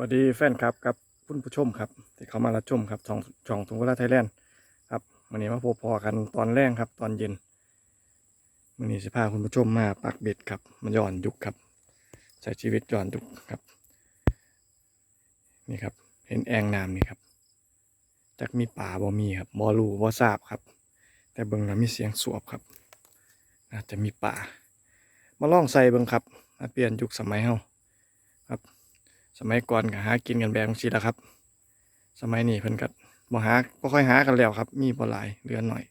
วัสดีแฟนครับกับคุณผู้ชมครับ ที่เขามารับชมครับช่องช่องทุงเวลาไทยแลนด์ครับวันนี้มาพบพอกันตอนแรกครับ ตอนเย็นวันนี้สิพาคุณผู้ชมมาปักเบ็ดครับมันย้อนยุคครับใช้ชีวิตย้อนยุคครับ นี่ครับ เห็นแอ่งน้ำนี่ครับจากมีป่าบ่มีครับบ่รูบ่ทราบครับ แต่เบิ่งแล้วมีเสียงสวบครับน่าจะมีป่า มาล่องใส่เบิ่งครับมาเปลี่ยนยุคสมัยเฮา สมัยก่อนก็หากินกันแบบนี้แหละครับ สมัยนี้เพิ่นก็บ่หาบ่ค่อยหากันแล้วครับ มีบ่หลายเหลือหน่อย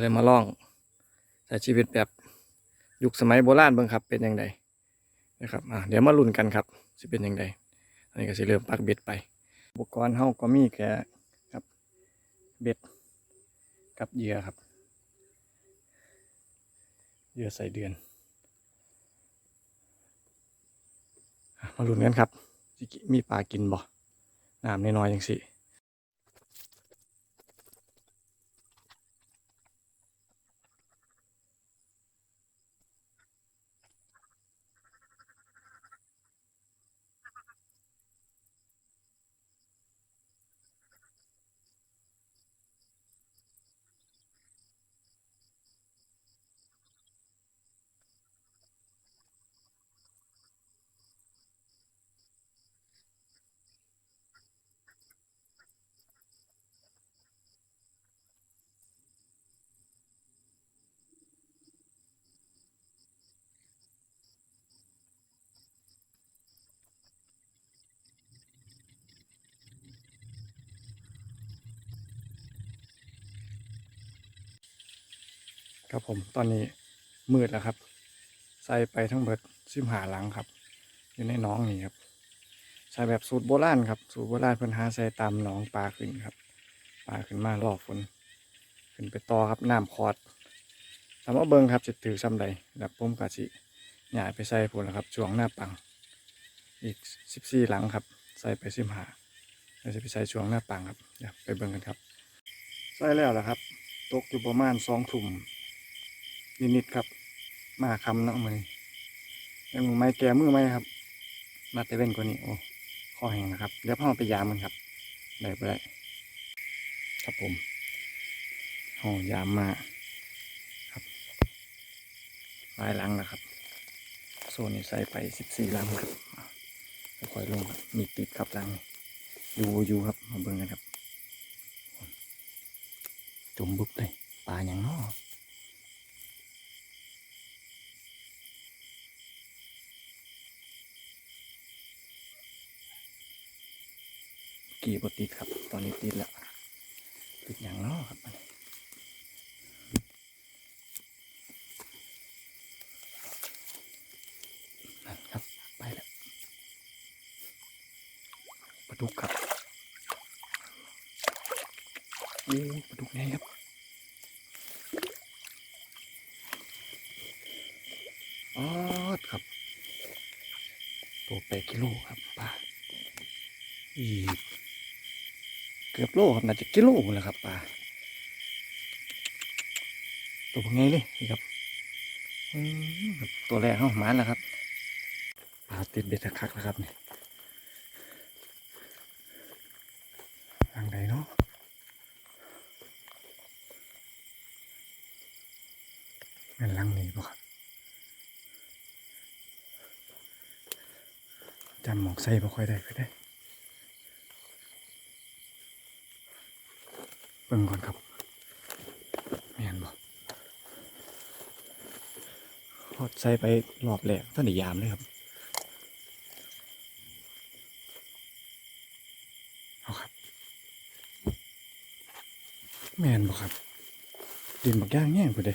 เลยมาลองใช้ชีวิตแบบยุคสมัยโบราณเบิ่งครับ เป็นยังไงนะครับอะเดี๋ยวมาลุ้นกันครับสิเป็นยังไงอันนี้ก็สิเริ่มปักเบ็ดไป อุปกรณ์เฮาก็มีแค่ครับเบ็ดกับเหยื่อครับเหยื่อใส่เดือน อะ มาลุ้นกันครับสิกิมีปลากินบ่น้ำน้อยๆอย่างสิ ครับผมตอนนี้มืดแล้วครับ ใส่ไปทั้งเบิดสิบหาหลังครับ อยู่ในน้องนี่ครับใส่แบบสูตรโบราณครับ สูตรโบราณเพิ่นหาใส่ตามหนองปลาขึ้นครับปลาขึ้นมารอบฝนขึ้นไปต่อครับน้ำคอดถามว่าเบิ่งครับจะถือซ้ำใดแบบผมกะสิหย่ายไปใส่ผลแล้วครับช่วงหน้าปัง อีกสิบสี่หลังครับ ใส่ไปสิบหาเราจะไปใส่ช่วงหน้าปังครับไปเบิ่งกันครับ ใส่แล้วแหละครับ ตกอยู่ประมาณสองทุ่ม นิดๆครับ มาคำเนาะมือยังมือไม้แก่มือไม้ครับ มาแต่เว้นกว่านี้โอ้ข้อแห้งนะครับเดี๋ยวพ่อไปยามมันครับได้ไปได้ครับผมโอ้ยามมาครับลายลังแล้วครับ โซนนี้ใส่ไปสิบสี่ลังครับค่อยๆลงมีติดครับลังอยู่อยู่ครับมาเบิ่งกันครับ จุ่มบุบเลยปลาอย่างน้อก กี่บติดครับ ตอนนี้ติดแล้วติดอย่างน้อครับนนั่นครับไปแล้วปลาดุกครับโอ้ปลาดุกไงครับออดครับ ตัวแปดกิโลครับปลาอีก เกือบโลครับน่าจะกิโลแล้วครับปลาตัวเป็นไงเลยนี่ครับอืมครับตัวแรกเข้ามาแล้วครับปลาติดเบ็ดคักแล้วครับนี่ทางใดเนาะเป็นลังนี้ป่ะครับจำหมอกใส่บ่ค่อยได้ก็ได้ บิ่งก่อนครับแม่นบ่พอดใส่ไปรอบแหลกท่านได้ยามเลยครับ เอาครับ แม่นบ่ครับดินบักย่างแง่งพอดี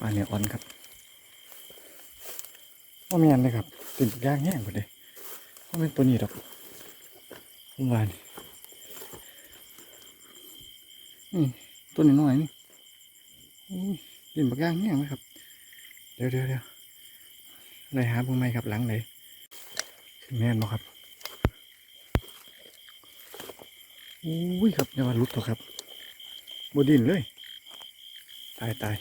ปลาเนื้ออ่อนครับว่าแม่นเลยครับดินบักย่างแง่งพอดีว่าเป็นตัวนี้ดอกผมว่านี่นี่ตัวนี้น้อยๆนี่อุ้ยดินบักย่างแง่งไหมครับ เดี๋ยวเดี๋ยวเดี๋ยวเลยหาเพิ่งไหมครับหลังเลยแม่นบ่ครับอุ้ยครับอย่าว่าลุดเถอะครับบดินเลย ตายตาย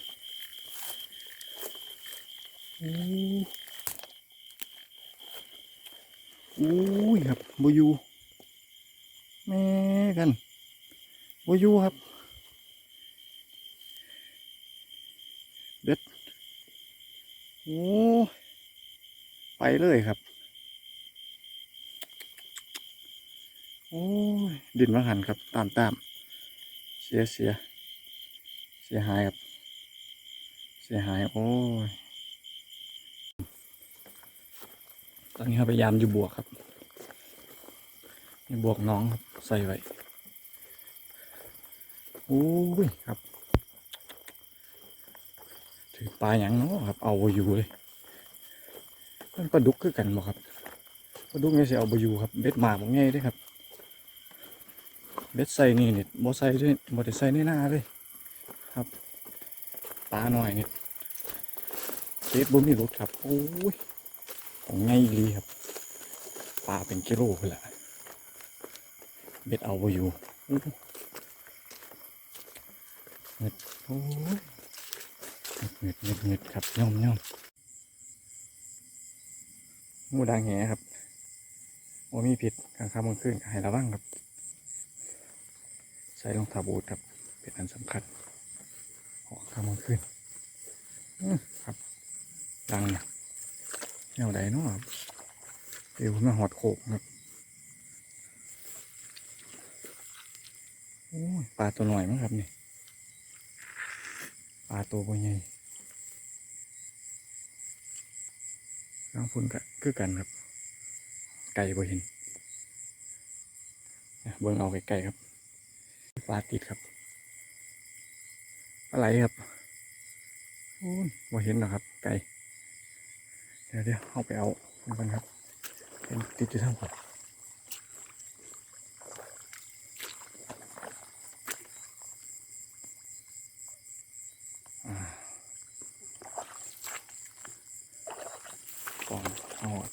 อู้อุ้ยครับบอยูแม่กันบอยูครับเบ็ดโอ้ไปเลยครับ โอ้ยดินมาหันครับ ตามตามเสียเสียเสียหายครับ เสียหาย โอ้ย ตอนนี้เราพยายามอยู่บวกครับนี่บวกน้องครับใส่ไว้โอ้ยครับ ถือปลาอย่างเนาะครับ เอาไปอยู่เลยมันปลาดุกคือกันบ่ครับปลาดุกเนี่ยสิเอาไปอยู่ครับเบ็ดหมาบ่ง่ายด้วยครับเบ็ดใส่นี่เนี่ยบ่ใส่ด้วยบ่ได้ใส่ในหน้าเลยครับปลาหน่อยนี่เบ็ดบ่มีรสครับโอ้ย ของง่ายดีครับปลาเป็นกิโลเลยละเบ็ดเอาไปอยู่เม็ดโอ้ยเงึดเงึดเงึดครับย่อมย่อมมูดังแหครับโอมีผิดกลางค่ำกลางคืนให้ระวังครับ ใส่รองเท้าบูทครับ เป็นอันสำคัญออกค่ำกลางคืนครับดังนะแนวใดเนาะครับเดี๋ยวมาหอดโขกครับโอ้ยปลาตัวหน่อยมั้งครับนี่ปลาตัวใหญ่น้องพุ่นก็คือกันครับ ไก่บ่เห็นเบิ่งเอาไก่ๆครับปลาติดครับปลาไหลครับโอ้ยบ่เห็นหรอครับ ไก่ เดี๋ยวเดี๋ยวเอาไปเอามันกันครับเป็นติดอยู่ทั้งหมดอ่าก่อนเอาออก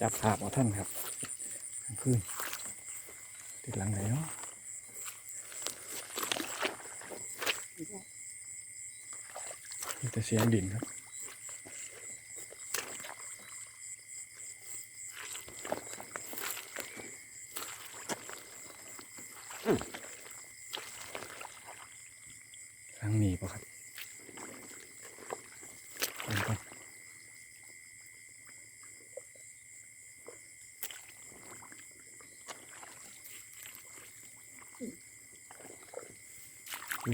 จับภาพเอาท่านครับกลางคืนติดหลังไหนเนาะมีแต่ เสียงดินครับทางนี้ปะครับด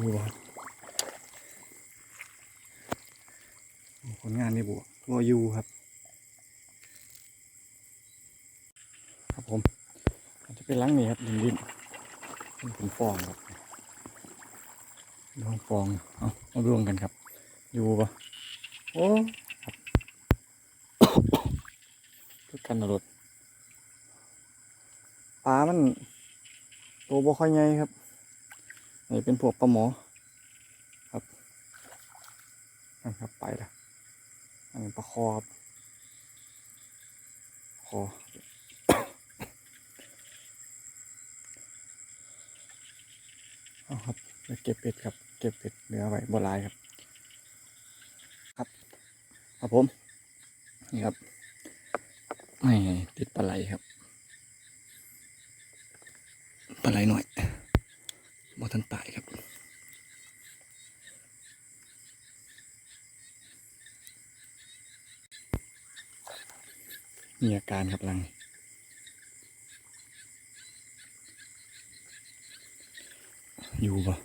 ูครับโอ้ ผลงานนี่บวกวอยูครับ ครับผมจะเป็นหลังนี้ครับดินดินเป็นผลฟองครับลองฟองเอามารวมกันครับ อยู่ปะโอ้ครับคือกันนรถปลามันตัวบ่ค่อยใหญ่ครับนี่เป็นพวกปลาหมอครับนั่นครับไปละ อันนี้ปลาคอครับคอเอาครับเก็บเป็ดครับ เก็บเป็ดเหลือไว้บลายครับ ครับ ครับผม นี่ครับไม่ติดปลาไหลครับ ปลาไหลหน่อยบ่ทันตายครับ มีอาการครับลัง อยู่ปะ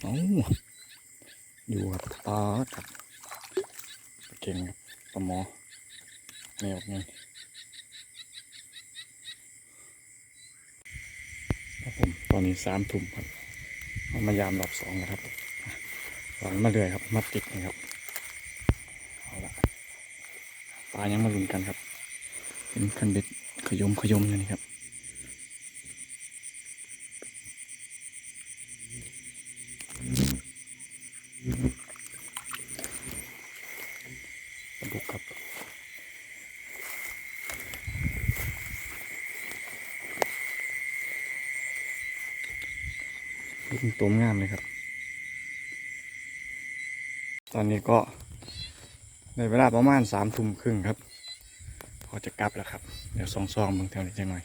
เอ้าอยู่ครับปลาครับเก่งครับปหมอแมวไงครับผมตอนนี้สามทุ่มครับเอามายามรอบสองนะครับหวานมาเลยครับ มาติดนะครับ เอาละปลายังมาลุ้นกันครับ เป็นคันเบ็ดขยมขยมอยู่นี่ครับบุกครับเป็นตัวงามเลยครับ ตอนนี้ก็ในเวลาประมาณสามทุ่มครึ่งครับ พอจะกลับแล้วครับ เดี๋ยวซองซองๆเบิ่งแถวนี้จังหน่อย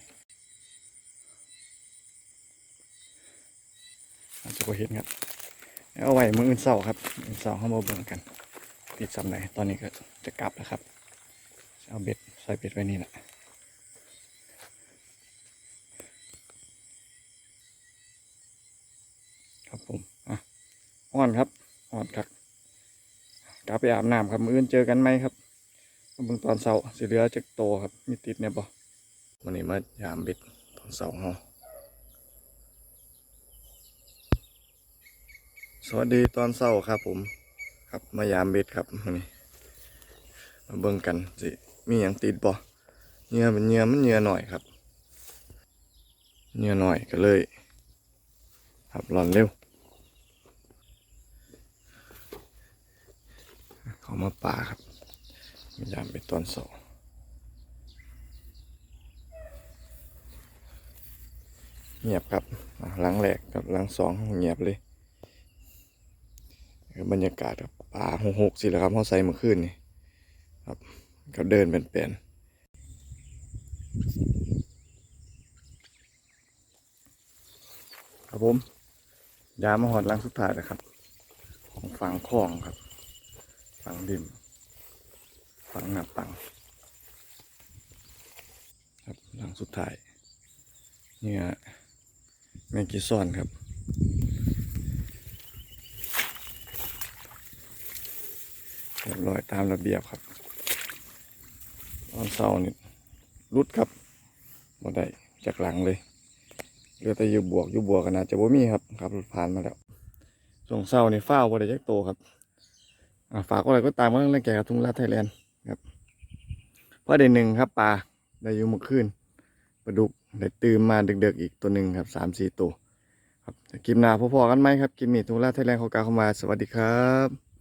อาจจะก็เห็นครับแล้วเอาไว้มืออื่นเสาครับอื่นเสาเข้ามาเบิ่งกัน ติดสำไหนตอนนี้ก็จะกลับแล้วครับจะเอาเบ็ดใส่เบ็ดไว้นี่แหละครับผมอะอ่อนครับอ่อนครับกลับไปอาบน้ำครับมืออื่นเจอกันไหมครับ เบิ่งตอนเสาสิเหลือจักโตครับ มีติดเนี่ยบ่วันนี้มายามบ็ดตอนเสาเฮาสวัสดีตอนเสาครับ ผม ครับมายามบ็ดครับวันนี้มาเบิ่งกันสิมีหยังติดบ่เหงื่อเป็นเหงื่อมันเหงื่อหน่อยครับเหงื่อหน่อยก็เลย ครับร้อนเร็วเข้ามาป่าครับ ยายามไปตอนสองเงียบครับหลังแรกกับหลังสองเงียบเลยบรรยากาศครับป่าหกหกสิแหละครับเขาใส่เมื่อคืนนี่ครับก็เดินเป็นแปลนครับผมยามหอดหลังสุดท้ายนะครับ ของฝั่งคลองครับฝั่งริม ฝังหน้าปัง ครับหลังสุดท้ายเนี่ยแมงกีซ่อนครับเรียบร้อยตามระเบียบครับตอนเศร้านี่รุดครับบ่ได้จากหลังเลยเหลือแต่อยู่บวกอยู่บวกกันนะจะบ่มีครับครับรถผ่านมาแล้วช่วงเศร้านี่ฟ้าวบ่ได้จักโตครับฝากอะไรก็ตามมาเรื่องแก่กับทุ่งลาไทยแลนด์ พอได้หนึ่งครับปลาได้อยู่เมื่อคืนปลาดุกได้ตื่นมาดึกๆอีกตัวหนึ่งครับสามสี่ตัวครับคลิปหน้าพอๆกันไหมครับคลิปนี้ทุกลาไทยแลนด์ขอกาเข้ามาสวัสดีครับ